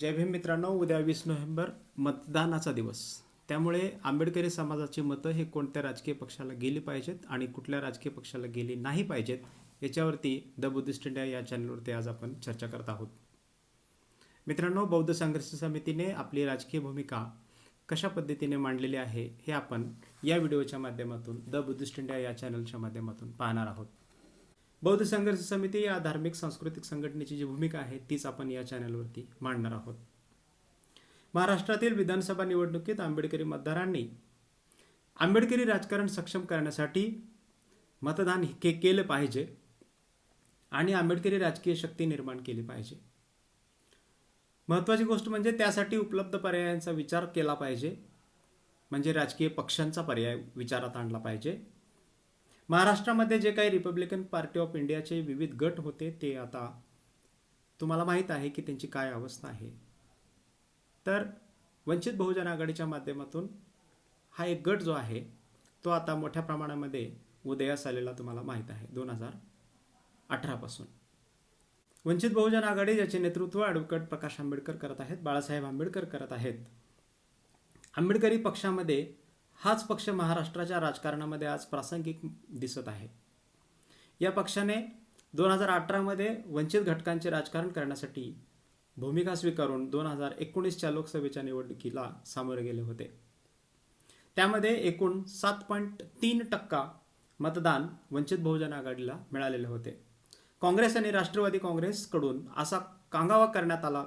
जय भीम मित्रांनो उद्या वीस नोव्हेंबर मतदानाचा दिवस. त्यामुळे आंबेडकरी समाजाची मतं हे कोणत्या राजकीय पक्षाला गेली पाहिजेत आणि कुठल्या राजकीय पक्षाला गेली नाही पाहिजेत याच्यावरती द बुद्धिस्ट इंडिया या चॅनलवरती आज आपण चर्चा करत आहोत. मित्रांनो बौद्ध संघर्ष समितीने आपली राजकीय भूमिका कशा पद्धतीने मांडलेली आहे हे आपण या व्हिडिओच्या माध्यमातून द बुद्धिस्ट इंडिया या चॅनलच्या माध्यमातून पाहणार आहोत. बौद्ध संघर्ष समिती या धार्मिक सांस्कृतिक संघटनेची जी भूमिका आहे तीच आपण या चॅनलवरती मांडणार आहोत. महाराष्ट्रातील विधानसभा निवडणुकीत आंबेडकरी मतदारांनी आंबेडकरी राजकारण सक्षम करण्यासाठी मतदान के केलं पाहिजे आणि आंबेडकरी राजकीय शक्ती निर्माण केली पाहिजे. महत्त्वाची गोष्ट म्हणजे त्यासाठी उपलब्ध पर्यायांचा विचार केला पाहिजे. म्हणजे राजकीय पक्षांचा पर्याय विचारात आणला पाहिजे. महाराष्ट्रामध्ये जे काही रिपब्लिकन पार्टी ऑफ इंडियाचे विविध गट होते ते आता तुम्हाला माहीत आहे की त्यांची काय अवस्था आहे. तर वंचित बहुजन आघाडीच्या माध्यमातून हा एक गट जो आहे तो आता मोठ्या प्रमाणामध्ये उदयास आलेला तुम्हाला माहीत आहे दोन हजार अठरापासून वंचित बहुजन आघाडी ज्याचे नेतृत्व ॲडव्होकेट प्रकाश आंबेडकर करत आहेत बाळासाहेब आंबेडकर करत आहेत. आंबेडकरी पक्षामध्ये हाच पक्ष महाराष्ट्राच्या राजकारणामध्ये आज प्रासंगिक दिसत आहे. या पक्षाने दोन हजार अठरामध्ये वंचित घटकांचे राजकारण करण्यासाठी भूमिका स्वीकारून दोन हजार एकोणीसच्या लोकसभेच्या निवडणुकीला सामोरे गेले होते. त्यामध्ये एकूण सात पॉईंट तीन टक्का मतदान वंचित बहुजन आघाडीला मिळालेले होते. काँग्रेस आणि राष्ट्रवादी काँग्रेसकडून असा कांगावा करण्यात आला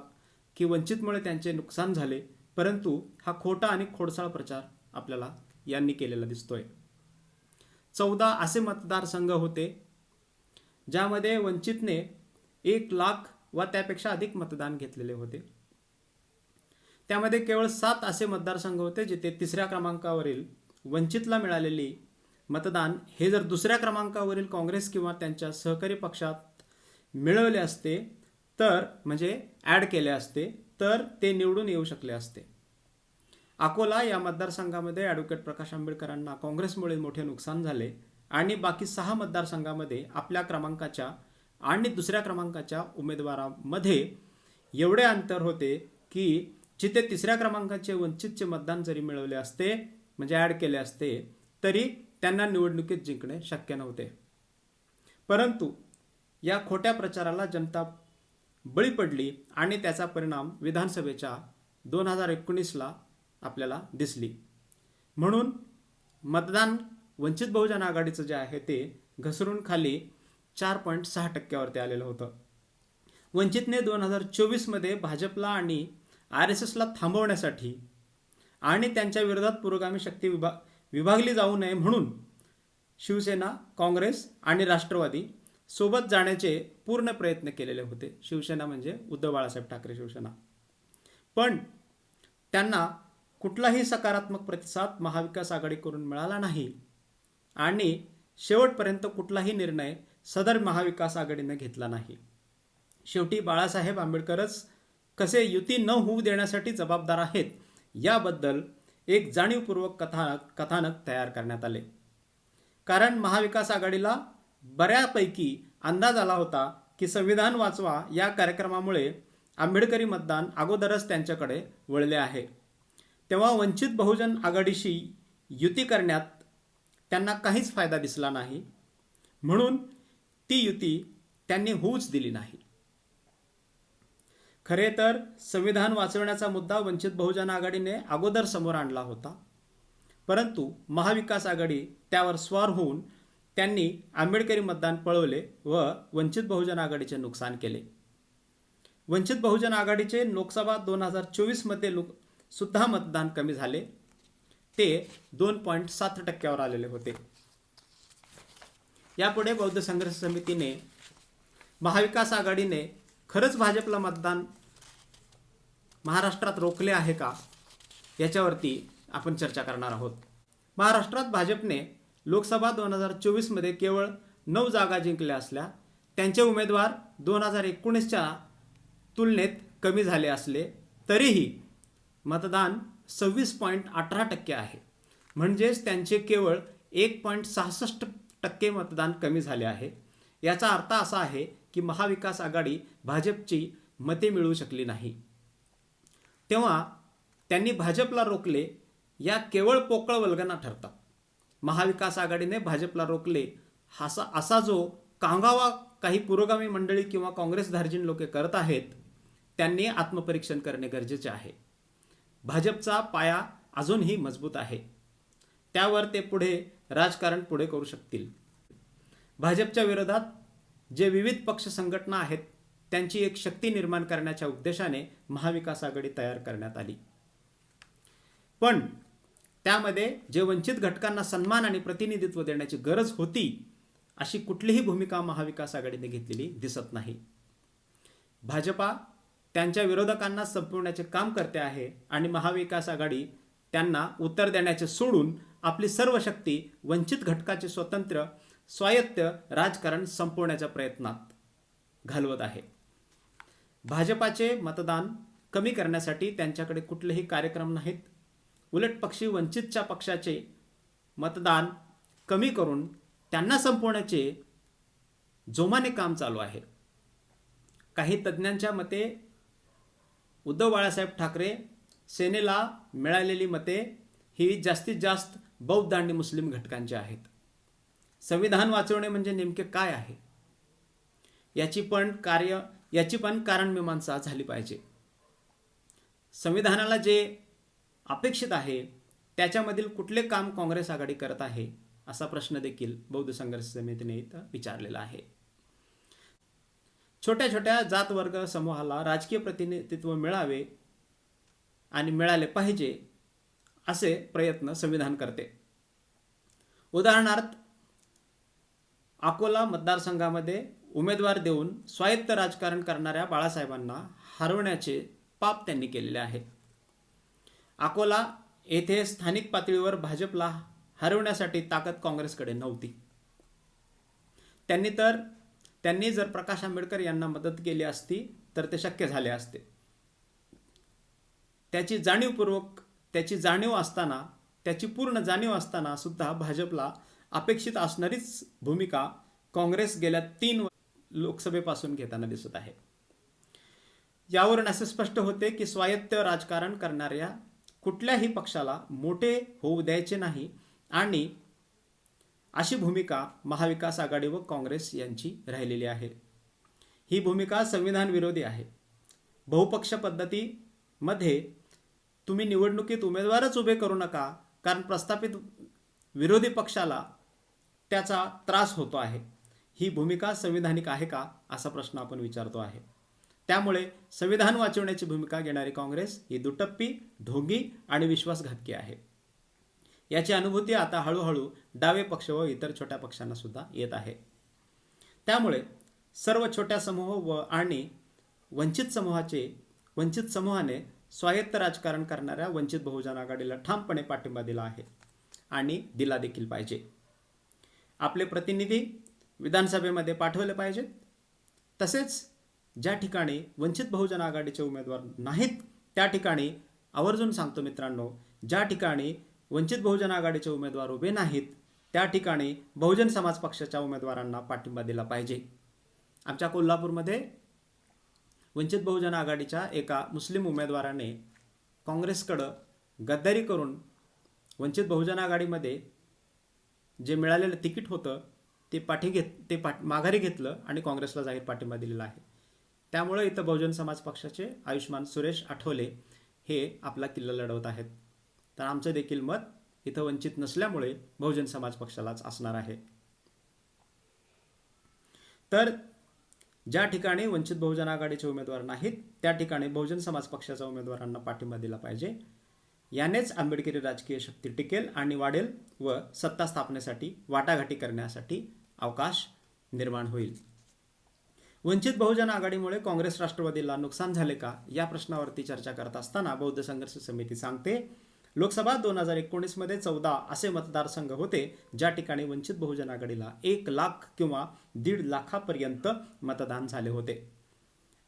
की वंचितमुळे त्यांचे नुकसान झाले परंतु हा खोटा आणि खोडसाळ प्रचार आपल्याला यांनी केलेला दिसतोय. चौदा असे मतदारसंघ होते ज्यामध्ये वंचितने एक लाख व त्यापेक्षा अधिक मतदान घेतलेले होते. त्यामध्ये केवळ सात असे मतदारसंघ होते जिथे तिसऱ्या क्रमांकावरील वंचितला मिळालेली मतदान हे जर दुसऱ्या क्रमांकावरील काँग्रेस किंवा त्यांच्या सहकारी पक्षात मिळवले असते तर म्हणजे ॲड केले असते तर ते निवडून येऊ शकले असते. अकोला या मतदारसंघामध्ये ॲडव्होकेट प्रकाश आंबेडकरांना काँग्रेसमुळे मोठे नुकसान झाले आणि बाकी सहा मतदारसंघामध्ये आपल्या क्रमांकाच्या आणि दुसऱ्या क्रमांकाच्या उमेदवारामध्ये एवढे अंतर होते की जिथे तिसऱ्या क्रमांकाचे वंचितचे मतदान जरी मिळवले असते म्हणजे ॲड केले असते तरी त्यांना निवडणुकीत जिंकणे शक्य नव्हते. परंतु या खोट्या प्रचाराला जनता बळी पडली आणि त्याचा परिणाम विधानसभेच्या दोन हजार एकोणीसला आपल्याला दिसली. म्हणून मतदान वंचित बहुजन आघाडीचं जे आहे ते घसरून खाली चार पॉईंट सहा टक्क्यावरती आलेलं होतं. वंचितने दोन हजार चोवीसमध्ये भाजपला आणि आर एस एसला थांबवण्यासाठी आणि त्यांच्या विरोधात पुरोगामी शक्ती विभा विभागली जाऊ नये म्हणून शिवसेना काँग्रेस आणि राष्ट्रवादी सोबत जाण्याचे पूर्ण प्रयत्न केलेले होते. शिवसेना म्हणजे उद्धव बाळासाहेब ठाकरे शिवसेना. पण त्यांना कुठलाही सकारात्मक प्रतिसाद महाविकास आघाडीकडून मिळाला नाही. आणि शेवटपर्यंत कुठलाही निर्णय सदर महाविकास आघाडीने घेतला नाही. शेवटी बाळासाहेब आंबेडकरच कसे युती न होऊ देण्यासाठी जबाबदार आहेत याबद्दल एक जाणीवपूर्वक कथा कथानक तयार करण्यात आले. कारण महाविकास आघाडीला बऱ्यापैकी अंदाज आला होता की संविधान वाचवा या कार्यक्रमामुळे आंबेडकरी मतदान अगोदरच त्यांच्याकडे वळले आहे. तेव्हा वंचित बहुजन आघाडीशी युती करण्यात त्यांना काहीच फायदा दिसला नाही. म्हणून ती युती त्यांनी होऊच दिली नाही. खरे तर संविधान वाचवण्याचा मुद्दा वंचित बहुजन आघाडीने अगोदर समोर आणला होता. परंतु महाविकास आघाडी त्यावर स्वार होऊन त्यांनी आंबेडकरी मतदान पळवले व वंचित बहुजन आघाडीचे नुकसान केले. वंचित बहुजन आघाडीचे लोकसभा दोन हजार चोवीसमध्ये लोक सुद्धा मतदान कमी झाले. ते दोन पॉईंट सात टक्क्यावर आलेले होते. यापुढे बौद्ध संघर्ष समितीने महाविकास आघाडीने खरंच भाजपला मतदान महाराष्ट्रात रोखले आहे का? याच्यावरती आपण चर्चा करणार आहोत. महाराष्ट्रात भाजपने लोकसभा दोन हजार चोवीसमध्ये केवळ नऊ जागा जिंकल्या असल्या त्यांचे उमेदवार दोन हजार एकोणीसच्या तुलनेत कमी झाले असले तरीही मतदान सव्वीस पॉईंट अठरा टक्के आहे. म्हणजेच त्यांचे केवळ एक पॉईंट सहासष्ट टक्के मतदान कमी झाले आहे. याचा अर्थ असा आहे की महाविकास आघाडी भाजपची मते मिळवू शकली नाही. तेव्हा त्यांनी भाजपला रोखले या केवळ पोकळ वल्गना ठरतात. महाविकास आघाडीने भाजपला रोखले असा असा जो कांगावा काही पुरोगामी मंडळी किंवा काँग्रेस धार्जिन लोके करत आहेत त्यांनी आत्मपरीक्षण करणे गरजेचे आहे. भाजपचा पाया अजूनही मजबूत आहे. त्यावर ते पुढे राजकारण पुढे करू शकतील. भाजपच्या विरोधात जे विविध पक्ष संघटना आहेत त्यांची एक शक्ती निर्माण करण्याच्या उद्देशाने महाविकास आघाडी तयार करण्यात आली. पण त्यामध्ये जे वंचित घटकांना सन्मान आणि प्रतिनिधित्व देण्याची गरज होती अशी कुठलीही भूमिका महाविकास आघाडीने घेतलेली दिसत नाही. भाजपा त्यांच्या विरोधकांना संपवण्याचे काम करते आहे आणि महाविकास आघाडी त्यांना उत्तर देण्याचे सोडून आपली सर्व शक्ती वंचित घटकाचे स्वतंत्र स्वायत्त राजकारण संपवण्याच्या प्रयत्नात घालवत आहे. भाजपाचे मतदान कमी करण्यासाठी त्यांच्याकडे कुठलेही कार्यक्रम नाहीत. उलट पक्षी वंचितच्या पक्षाचे मतदान कमी करून त्यांना संपवण्याचे जोमाने काम चालू आहे. काही तज्ज्ञांच्या मते उद्धव बाळासाहेब ठाकरे सेनेला मिळालेली मते ही जास्तीत जास्त बौद्ध आणि मुस्लिम घटकांची आहेत. संविधान वाचवणे म्हणजे नेमके काय आहे? याची पण कार्य याची पण कारणमीमांसा झाली पाहिजे. संविधानाला जे अपेक्षित आहे त्याच्यामधील कुठले काम काँग्रेस आघाडी करत आहे असा प्रश्न देखील बौद्ध संघर्ष समितीने इथं विचारलेला आहे. छोट्या छोट्या जात वर्ग समूहाला राजकीय प्रतिनिधित्व मिळावे आणि मिळाले पाहिजे असे प्रयत्न संविधान करते. उदाहरणार्थ अकोला मतदारसंघामध्ये उमेदवार देऊन स्वायत्त राजकारण करणाऱ्या बाळासाहेबांना हरवण्याचे पाप त्यांनी केलेले आहे. अकोला येथे स्थानिक पातळीवर भाजपला हरवण्यासाठी ताकद काँग्रेसकडे नव्हती. त्यांनी तर त्यांनी जर प्रकाश आंबेडकर यांना मदत केली असती तर ते शक्य झाले असते. त्याची जाणीवपूर्वक त्याची जाणीव असताना त्याची पूर्ण जाणीव असताना सुद्धा भाजपला अपेक्षित असणारीच भूमिका काँग्रेस गेल्या तीन लोकसभेपासून घेताना दिसत आहे. यावरून असे स्पष्ट होते की स्वायत्त राजकारण करणाऱ्या कुठल्याही पक्षाला मोठे होऊ द्यायचे नाही आणि अशी भूमिका महाविकास आघाडी व काँग्रेस यांची राहिलेली आहे. ही भूमिका संविधान विरोधी आहे. बहुपक्ष पद्धतीमध्ये तुम्ही निवडणुकीत उमेदवारच उभे करू नका कारण प्रस्थापित विरोधी पक्षाला त्याचा त्रास होतो आहे. ही भूमिका संविधानिक आहे का असा प्रश्न आपण विचारतो आहे. त्यामुळे संविधान वाचवण्याची भूमिका घेणारी काँग्रेस ही दुटप्पी ढोंगी आणि विश्वासघातकी आहे. याची अनुभूती आता हळूहळू डावे पक्ष व इतर छोट्या पक्षांना सुद्धा येत आहे. त्यामुळे सर्व छोट्या समूह व आणि वंचित समूहाचे वंचित समूहाने स्वायत्त राजकारण करणाऱ्या वंचित बहुजन आघाडीला ठामपणे पाठिंबा दिला आहे आणि दिला देखील पाहिजे. आपले प्रतिनिधी विधानसभेमध्ये पाठवले पाहिजेत. तसेच ज्या ठिकाणी वंचित बहुजन आघाडीचे उमेदवार नाहीत त्या ठिकाणी आवर्जून सांगतो मित्रांनो ज्या ठिकाणी वंचित बहुजन आघाडीचे उमेदवार उभे नाहीत त्या ठिकाणी बहुजन समाज पक्षाच्या उमेदवारांना पाठिंबा दिला पाहिजे. आमच्या कोल्हापूरमध्ये वंचित बहुजन आघाडीच्या एका मुस्लिम उमेदवाराने काँग्रेसकडं गद्दारी करून वंचित बहुजन आघाडीमध्ये जे मिळालेलं तिकीट होतं ते पाठी घेत ते पाठ माघारी घेतलं आणि काँग्रेसला जाहीर पाठिंबा दिलेला आहे. त्यामुळे इथं बहुजन समाज पक्षाचे आयुष्मान सुरेश आठवले हे आपला किल्ला लढवत आहेत. तर आमचं देखील मत इथं वंचित नसल्यामुळे बहुजन समाज पक्षालाच असणार आहे. तर ज्या ठिकाणी वंचित बहुजन आघाडीचे उमेदवार नाहीत त्या ठिकाणी बहुजन समाज पक्षाच्या उमेदवारांना पाठिंबा दिला पाहिजे. यानेच आंबेडकरी राजकीय शक्ती टिकेल आणि वाढेल व सत्ता स्थापनेसाठी वाटाघाटी करण्यासाठी अवकाश निर्माण होईल. वंचित बहुजन आघाडीमुळे काँग्रेस राष्ट्रवादीला नुकसान झाले का? या प्रश्नावरती चर्चा करत असताना बौद्ध संघर्ष समिती सांगते लोकसभा दोन हजार एकोणीसमध्ये चौदा असे मतदारसंघ होते ज्या ठिकाणी वंचित बहुजन आघाडीला एक लाख किंवा दीड लाखापर्यंत मतदान झाले होते.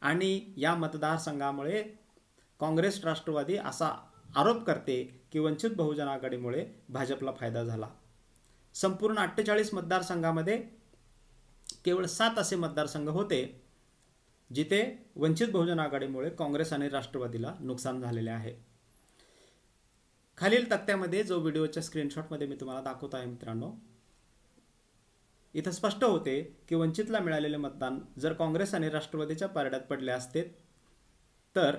आणि या मतदारसंघामुळे काँग्रेस राष्ट्रवादी असा आरोप करते की वंचित बहुजन आघाडीमुळे भाजपला फायदा झाला. संपूर्ण अठ्ठेचाळीस मतदारसंघामध्ये केवळ सात असे मतदारसंघ होते जिथे वंचित बहुजन आघाडीमुळे काँग्रेस आणि राष्ट्रवादीला नुकसान झालेले आहे. खालील तक्त्यामध्ये जो व्हिडिओच्या स्क्रीनशॉटमध्ये मी तुम्हाला दाखवत आहे मित्रांनो इथं स्पष्ट होते की वंचितला मिळालेले मतदान जर काँग्रेस आणि राष्ट्रवादीच्या पारड्यात पडले असते तर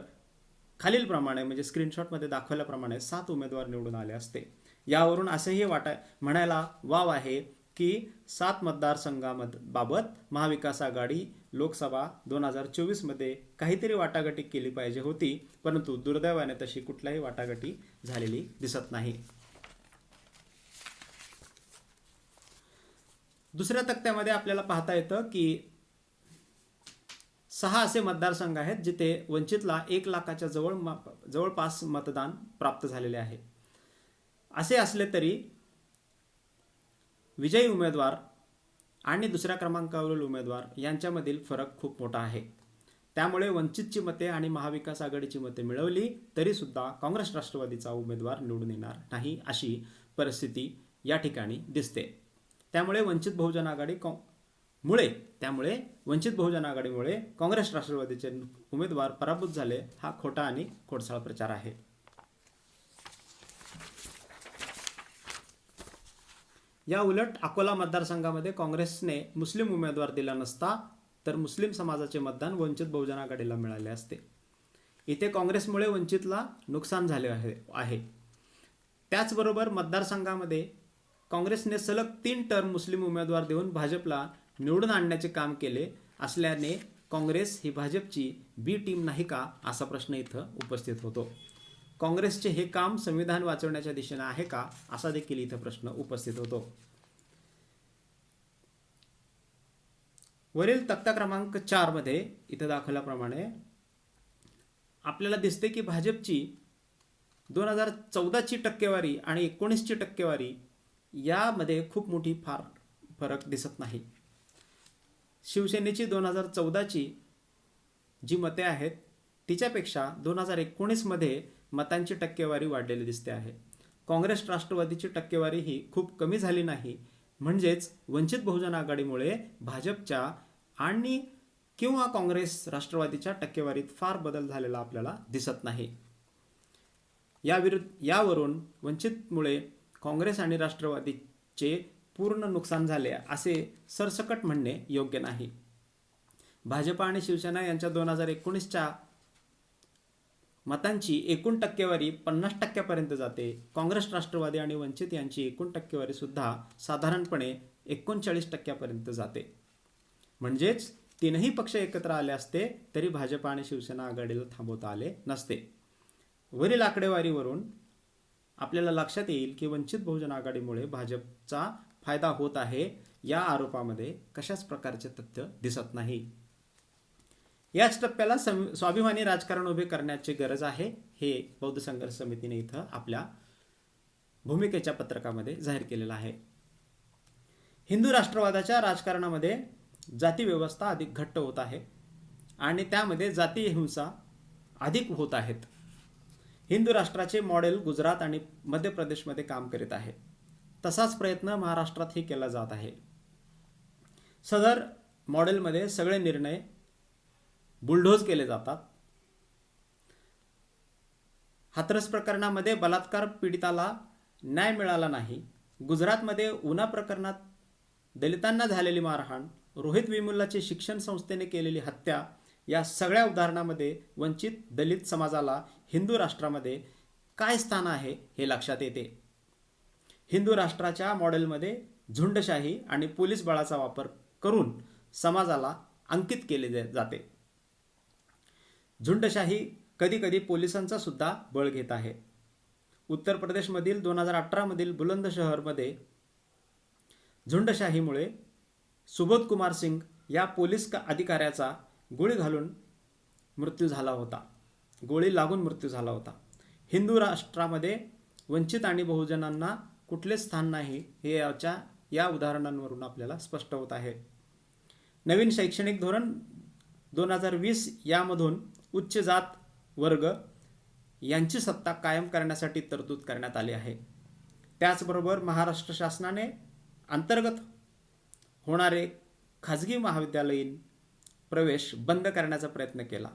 खालीलप्रमाणे म्हणजे स्क्रीनशॉटमध्ये दाखवल्याप्रमाणे सात उमेदवार निवडून आले असते. यावरून असंही वाटा म्हणायला वाव आहे की सात मतदारसंघाबाबत महाविकास आघाडी लोकसभा दोन हजार चोवीसमध्ये काहीतरी वाटाघाटी केली पाहिजे होती परंतु दुर्दैवाने तशी कुठल्याही वाटाघाटी झालेली दिसत नाही. दुसऱ्या तक्त्यामध्ये आपल्याला पाहता येतं की सहा असे मतदारसंघ आहेत जिथे वंचितला एक लाखाच्या जवळ जवळपास मतदान प्राप्त झालेले आहे. असे असले तरी विजयी उमेदवार आणि दुसऱ्या क्रमांकावरील उमेदवार यांच्यामधील फरक खूप मोठा आहे. त्यामुळे वंचितची मते आणि महाविकास आघाडीची मते मिळवली तरीसुद्धा काँग्रेस राष्ट्रवादीचा उमेदवार निवडून येणार नाही अशी परिस्थिती या ठिकाणी दिसते. त्यामुळे वंचित बहुजन आघाडी कॉ मुळे त्यामुळे वंचित बहुजन आघाडीमुळे काँग्रेस राष्ट्रवादीचे उमेदवार पराभूत झाले हा खोटा आणि खोडसाळ प्रचार आहे. या उलट अकोला मतदारसंघामध्ये काँग्रेसने मुस्लिम उमेदवार दिला नसता तर मुस्लिम समाजाचे मतदान वंचित बहुजन आघाडीला मिळाले असते. इथे काँग्रेसमुळे वंचितला नुकसान झाले आहे आहे. त्याचबरोबर मतदारसंघामध्ये काँग्रेसने सलग तीन टर्म मुस्लिम उमेदवार देऊन भाजपला निवडून आणण्याचे काम केले असल्याने काँग्रेस ही भाजपची बी टीम नाही का असा प्रश्न इथं उपस्थित होतो. काँग्रेसचे हे काम संविधान वाचवण्याच्या दिशेने आहे का असा देखील इथं प्रश्न उपस्थित होतो. वरील तक्ता क्रमांक चारमध्ये इथं दाखवल्याप्रमाणे आपल्याला दिसते की भाजपची दोन हजार चौदाची टक्केवारी आणि एकोणीसची टक्केवारी यामध्ये खूप मोठी फार फरक दिसत नाही. शिवसेनेची दोन हजार चौदाची जी मते आहेत तिच्यापेक्षा दोन हजार एकोणीसमध्ये मतांची टक्केवारी वाढलेली दिसते आहे. काँग्रेस राष्ट्रवादीची टक्केवारी ही खूप कमी झाली नाही. म्हणजेच वंचित बहुजन आघाडीमुळे भाजपच्या आणि किंवा काँग्रेस राष्ट्रवादीच्या टक्केवारीत फार बदल झालेला आपल्याला दिसत नाही. याविरुद्ध यावरून वंचितमुळे काँग्रेस आणि राष्ट्रवादीचे पूर्ण नुकसान झाले असे सरसकट म्हणणे योग्य नाही. भाजप आणि शिवसेना यांच्या दोन हजार एकोणीसच्या मतांची एकूण टक्केवारी पन्नास टक्क्यापर्यंत जाते. काँग्रेस राष्ट्रवादी आणि वंचित यांची एकूण टक्केवारी सुद्धा साधारणपणे एकोणचाळीस टक्क्यापर्यंत जाते. म्हणजेच तीनही पक्ष एकत्र आले असते तरी भाजप आणि शिवसेना आघाडीला थांबवता आले नसते. वरील आकडेवारीवरून आपल्याला लक्षात येईल की वंचित बहुजन आघाडीमुळे भाजपचा फायदा होत आहे या आरोपामध्ये कशाच प्रकारचे तथ्य दिसत नाही. याच टप्प्याला सम स्वाभिमानी राजकारण उभे करण्याची गरज आहे हे बौद्ध संघर्ष समितीने इथं आपल्या भूमिकेच्या पत्रकामध्ये जाहीर केलेलं आहे. हिंदू राष्ट्रवादाच्या राजकारणामध्ये जाती व्यवस्था अधिक घट्ट होत आहे आणि त्यामध्ये जातीय हिंसा अधिक होत आहेत. हिंदू राष्ट्राचे मॉडेल गुजरात आणि मध्य प्रदेशमध्ये काम करीत आहे. तसाच प्रयत्न महाराष्ट्रातही केला जात आहे. सदर मॉडेलमध्ये सगळे निर्णय बुलढोज केले जातात. हाथरस प्रकरणामध्ये बलात्कार पीडिताला न्याय मिळाला नाही. गुजरातमध्ये उना प्रकरणात दलितांना झालेली मारहाण रोहित विमुल्लाची शिक्षण संस्थेने केलेली हत्या या सगळ्या उदाहरणामध्ये वंचित दलित समाजाला हिंदू राष्ट्रामध्ये काय स्थान आहे हे लक्षात येते. हिंदू राष्ट्राच्या मॉडेलमध्ये झुंडशाही आणि पोलीस बळाचा वापर करून समाजाला अंकित केले जा- जाते. झुंडशाही कधी कधी पोलिसांचा सुद्धा बळ घेत आहे. उत्तर प्रदेशमधील दोन हजार अठरामधील बुलंदशहरमध्ये झुंडशाहीमुळे सुबोध कुमार सिंग या पोलीस अधिकाऱ्याचा गोळी घालून मृत्यू झाला होता. गोळी लागून मृत्यू झाला होता. हिंदू राष्ट्रामध्ये वंचित आणि बहुजनांना कुठले स्थान नाही हे याच्या या उदाहरणांवरून आपल्याला स्पष्ट होत आहे. नवीन शैक्षणिक धोरण दोन हजार वीस यामधून उच्च जात वर्ग यांची सत्ता कायम करण्यासाठी तरतूद करण्यात आली आहे. त्याचबरोबर महाराष्ट्र शासनाने अंतर्गत होणारे खाजगी महाविद्यालयीन प्रवेश बंद करण्याचा प्रयत्न केला.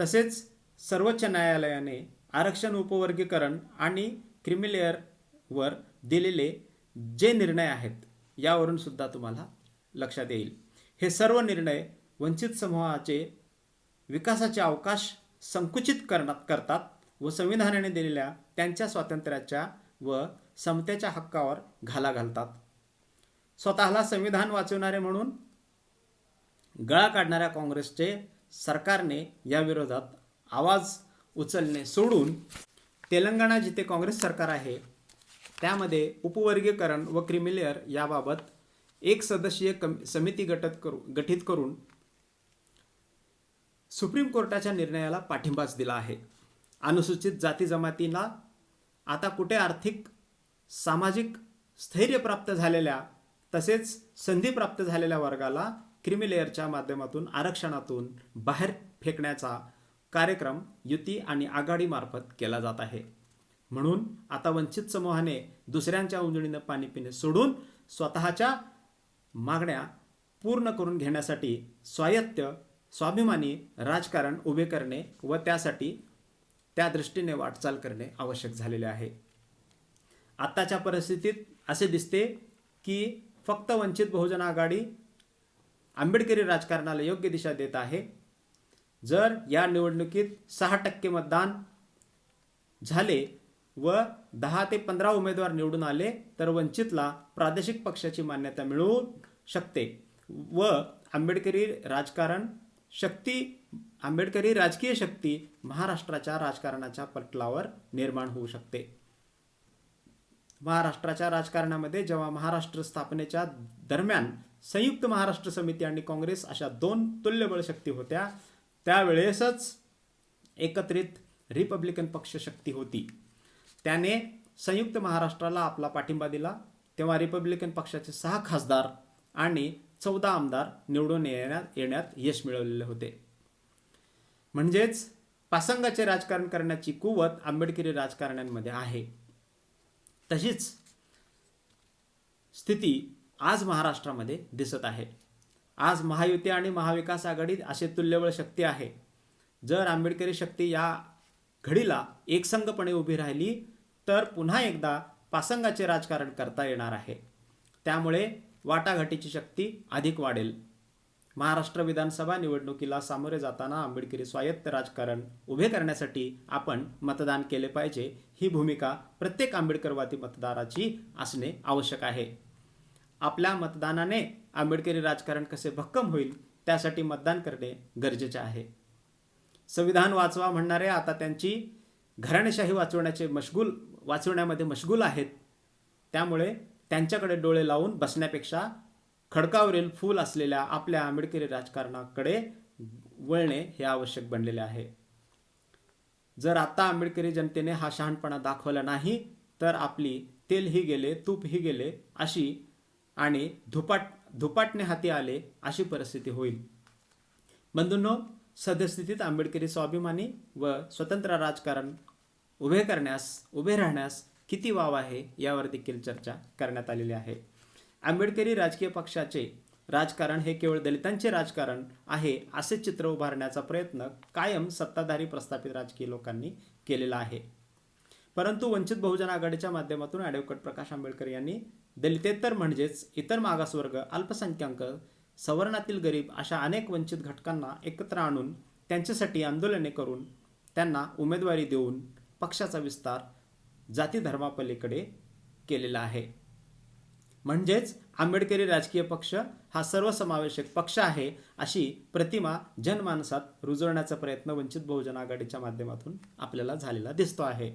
तसेच सर्वोच्च न्यायालयाने आरक्षण उपवर्गीकरण आणि क्रिमिलेअरवर दिलेले जे निर्णय आहेत यावरून सुद्धा तुम्हाला लक्षात येईल. हे सर्व निर्णय वंचित समूहाचे विकासाचे अवकाश संकुचित करण्यात करतात व संविधानाने दिलेल्या त्यांच्या स्वातंत्र्याच्या व समतेच्या हक्कावर घाला घालतात. स्वतःला संविधान वाचवणारे म्हणून गळा काढणाऱ्या काँग्रेसचे सरकारने याविरोधात आवाज उचलणे सोडून तेलंगणा जिथे काँग्रेस सरकार आहे त्यामध्ये उपवर्गीकरण व क्रिमिलेअर याबाबत एक सदस्यीय कम समिती गटत करू गठीत करून सुप्रीम कोर्टाच्या निर्णयाला पाठिंबाच दिला आहे. अनुसूचित जाती जमातीला आता कुठे आर्थिक सामाजिक स्थैर्य प्राप्त झालेल्या तसेच संधी प्राप्त झालेल्या वर्गाला क्रिमिलेअरच्या माध्यमातून आरक्षणातून बाहेर फेकण्याचा कार्यक्रम युती आणि आघाडीमार्फत केला जात आहे. म्हणून आता वंचित समूहाने दुसऱ्यांच्या उंजळीनं पाणी पिणे सोडून स्वतःच्या मागण्या पूर्ण करून घेण्यासाठी स्वायत्त स्वाभिमानी राजकारण उभे करणे व त्यासाठी त्या दृष्टीने वाटचाल करणे आवश्यक झालेले आहे. आत्ताच्या परिस्थितीत असे दिसते की फक्त वंचित बहुजन आघाडी आंबेडकरी राजकारणाला योग्य दिशा देत आहे. जर या निवडणुकीत सहा टक्के मतदान झाले व दहा ते पंधरा उमेदवार निवडून आले तर वंचितला प्रादेशिक पक्षाची मान्यता मिळू शकते व आंबेडकरी राजकारण शक्ती आंबेडकरी राजकीय शक्ती महाराष्ट्राच्या राजकारणाच्या पटलावर निर्माण होऊ शकते. महाराष्ट्राच्या राजकारणामध्ये जेव्हा महाराष्ट्र स्थापनेच्या दरम्यान संयुक्त महाराष्ट्र समिती आणि काँग्रेस अशा दोन तुल्यबळ शक्ती होत्या त्यावेळेसच एकत्रित रिपब्लिकन पक्ष शक्ती होती. त्याने संयुक्त महाराष्ट्राला आपला पाठिंबा दिला तेव्हा रिपब्लिकन पक्षाचे सहा खासदार आणि चौदा आमदार निवडून येण्यात येण्यात यश मिळवलेले होते. म्हणजेच पासंगाचे राजकारण करण्याची कुवत आंबेडकरी राजकारण्यांमध्ये आहे. तशीच स्थिती आज महाराष्ट्रामध्ये दिसत आहे. आज महायुती आणि महाविकास आघाडीत असे तुल्यबळ शक्ती आहे. जर आंबेडकरी शक्ती या घडीला एकसंघपणे उभी राहिली तर पुन्हा एकदा पासंगाचे राजकारण करता येणार आहे. त्यामुळे वाटाघाटीची शक्ती अधिक वाढेल. महाराष्ट्र विधानसभा निवडणुकीला सामोरे जाताना आंबेडकरी स्वायत्त राजकारण उभे करण्यासाठी आपण मतदान केले पाहिजे. ही भूमिका प्रत्येक आंबेडकरवादी मतदाराची असणे आवश्यक आहे. आपल्या मतदानाने आंबेडकरी राजकारण कसे भक्कम होईल त्यासाठी मतदान करणे गरजेचे आहे. संविधान वाचवा म्हणणारे आता त्यांची घराणेशाही वाचवण्याचे मशगूल वाचवण्यामध्ये मशगूल आहेत. त्यामुळे त्यांच्याकडे डोळे लावून बसण्यापेक्षा खडकावरील फूल असलेल्या आपल्या आंबेडकरी राजकारणाकडे वळणे हे आवश्यक बनलेले आहे. जर आता आंबेडकरी जनतेने हा शहाणपणा दाखवला नाही तर आपली तेलही गेले तूपही गेले अशी आणि धुपाट धुपाटणे हाती आले अशी परिस्थिती होईल. बंधूंनो सद्यस्थितीत आंबेडकरी स्वाभिमानी व स्वतंत्र राजकारण उभे करण्यास उभे राहण्यास किती वाव आहे यावर देखील चर्चा करण्यात आलेली आहे. आंबेडकरी राजकीय पक्षाचे राजकारण हे केवळ दलितांचे राजकारण आहे असे चित्र उभारण्याचा प्रयत्न कायम सत्ताधारी प्रस्थापित राजकीय लोकांनी केलेला आहे. परंतु वंचित बहुजन आघाडीच्या माध्यमातून ॲडव्होकेट प्रकाश आंबेडकर यांनी दलितेतर म्हणजेच इतर मागासवर्ग अल्पसंख्याक सवर्णातील गरीब अशा अनेक वंचित घटकांना एकत्र आणून त्यांच्यासाठी आंदोलने करून त्यांना उमेदवारी देऊन पक्षाचा विस्तार जाती धर्मापलीकडे केलेला आहे. म्हणजेच आंबेडकरी राजकीय पक्ष हा सर्वसमावेशक पक्ष आहे अशी प्रतिमा जनमानसात रुजवण्याचा प्रयत्न वंचित बहुजन आघाडीच्या माध्यमातून आपल्याला झालेला दिसतो आहे.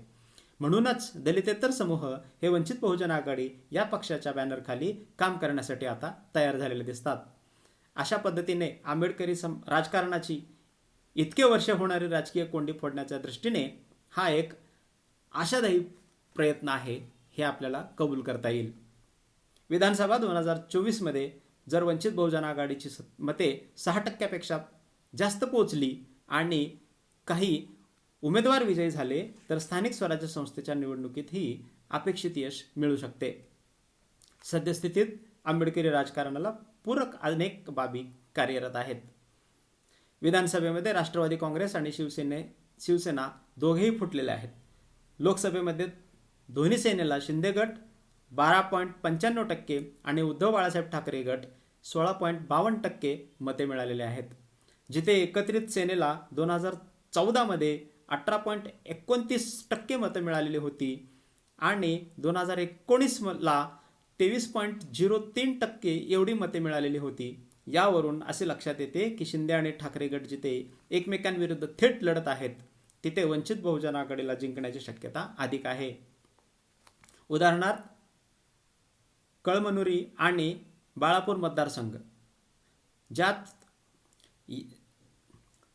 म्हणूनच दलितेतर समूह हे वंचित बहुजन आघाडी या पक्षाच्या बॅनरखाली काम करण्यासाठी आता तयार झालेले दिसतात. अशा पद्धतीने आंबेडकरी सम राजकारणाची इतके वर्ष होणारी राजकीय कोंडी फोडण्याच्या दृष्टीने हा एक आशादायी प्रयत्न आहे हे आपल्याला कबूल करता येईल. विधानसभा दोन हजार चोवीसमध्ये जर वंचित बहुजन आघाडीची स- मते सहा टक्क्यापेक्षा जास्त पोचली आणि काही उमेदवार विजयी झाले तर स्थानिक स्वराज्य संस्थेच्या निवडणुकीतही अपेक्षित यश मिळू शकते. सद्यस्थितीत आंबेडकरी राजकारणाला पूरक अनेक बाबी कार्यरत आहेत. विधानसभेमध्ये राष्ट्रवादी काँग्रेस आणि शिवसेने शिवसेना दोघेही फुटलेले आहेत. लोकसभेमध्ये दोन्ही सेनेला शिंदे गट बारा पॉईंट पंच्याण्णव टक्के आणि उद्धव बाळासाहेब ठाकरे गट सोळा पॉईंट बावन्न टक्के मते मिळालेले आहेत. जिथे एकत्रित सेनेला दोन हजार चौदामध्ये अठरा पॉईंट एकोणतीस टक्के मतं मिळालेली होती आणि दोन हजार एकोणीसला तेवीस पॉईंट झिरो तीन टक्के एवढी मते मिळालेली होती. यावरून असे लक्षात येते की शिंदे आणि ठाकरे गट जिथे एकमेकांविरुद्ध थेट लढत आहेत तिथे वंचित बहुजन आघाडीला जिंकण्याची शक्यता अधिक आहे. उदाहरणार्थ कळमनुरी आणि बाळापूर मतदारसंघ ज्यात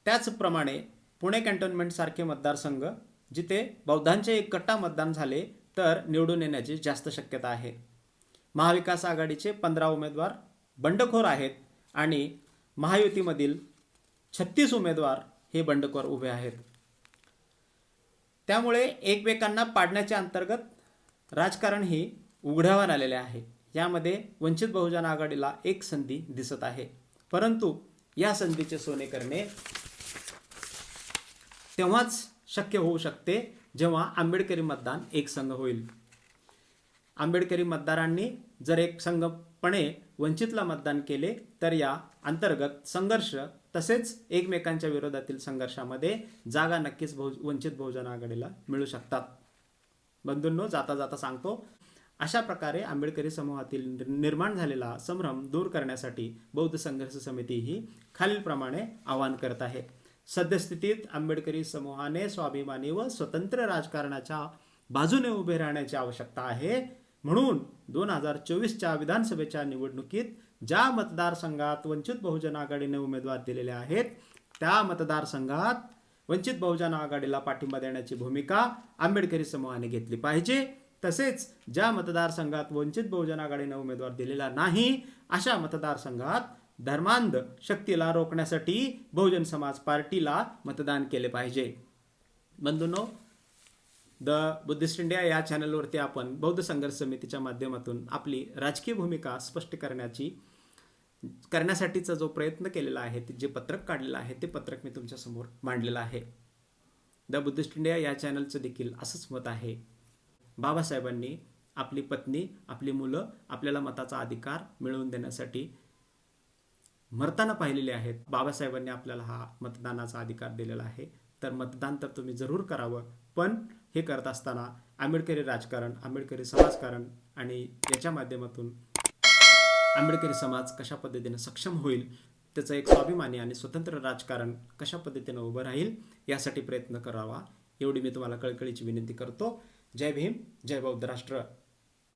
त्याचप्रमाणे पुणे कॅन्टोन्मेंटसारखे मतदारसंघ जिथे बौद्धांचे एक मतदान झाले तर निवडून येण्याची जास्त शक्यता आहे. महाविकास आघाडीचे पंधरा उमेदवार बंडखोर आहेत आणि महायुतीमधील छत्तीस उमेदवार हे बंडखोर उभे आहेत. त्यामुळे एकमेकांना पाडण्याच्या अंतर्गत राजकारण ही उघड्यावर आलेले आहे. यामध्ये वंचित बहुजन आघाडीला एक संधी दिसत आहे. परंतु या संधीचे सोने करणे तेव्हाच शक्य होऊ शकते जेव्हा आंबेडकरी मतदान एक संघ होईल. आंबेडकरी मतदारांनी जर एक संघपणे वंचितला मतदान केले तर या अंतर्गत संघर्ष तसेच एकमेकांच्या विरोधातील संघर्षामध्ये जागा नक्कीच बहु वंचित बहुजन आघाडीला मिळू शकतात. बंधूंनो जाता जाता सांगतो अशा प्रकारे आंबेडकरी समूहातील निर्माण झालेला संभ्रम दूर करण्यासाठी बौद्ध संघर्ष समिती ही खालीलप्रमाणे आवाहन करत आहे. सद्यस्थितीत आंबेडकरी समूहाने स्वाभिमानी व स्वतंत्र राजकारणाच्या बाजूने उभे राहण्याची आवश्यकता आहे. म्हणून दोन हजार चोवीसच्या विधानसभेच्या निवडणुकीत ज्या मतदारसंघात वंचित बहुजन आघाडीने उमेदवार दिलेले आहेत त्या मतदारसंघात वंचित बहुजन आघाडीला पाठिंबा देण्याची भूमिका आंबेडकरी समूहाने घेतली पाहिजे. तसेच ज्या मतदारसंघात वंचित बहुजन आघाडीने उमेदवार दिलेला नाही अशा मतदारसंघात धर्मांध शक्तीला रोखण्यासाठी बहुजन समाज पार्टीला मतदान केले पाहिजे. बंधूंनो द बुद्धिस्ट इंडिया या चॅनलवरती आपण बौद्ध संघर्ष समितीच्या माध्यमातून आपली राजकीय भूमिका स्पष्ट करण्याची करण्यासाठीचा जो प्रयत्न केलेला आहे ते जे पत्रक काढलेलं आहे ते पत्रक मी तुमच्यासमोर मांडलेलं आहे. द बुद्धिस्ट इंडिया या चॅनलचं देखील असंच मत आहे. बाबासाहेबांनी आपली पत्नी आपली मुलं आपल्याला मताचा अधिकार मिळवून देण्यासाठी मरताना पाहिलेले आहेत. बाबासाहेबांनी आपल्याला हा मतदानाचा अधिकार दिलेला आहे. तर मतदान तर तुम्ही जरूर करावं. पण हे करत असताना आंबेडकरी राजकारण आंबेडकरी समाजकारण आणि याच्या माध्यमातून आंबेडकरी समाज कशा पद्धतीने सक्षम होईल त्याचं एक स्वाभिमानी आणि स्वतंत्र राजकारण कशा पद्धतीनं उभं राहील यासाठी प्रयत्न करावा एवढी मी तुम्हाला कळकळीची विनंती करतो. जय भीम जय बौद्ध राष्ट्र.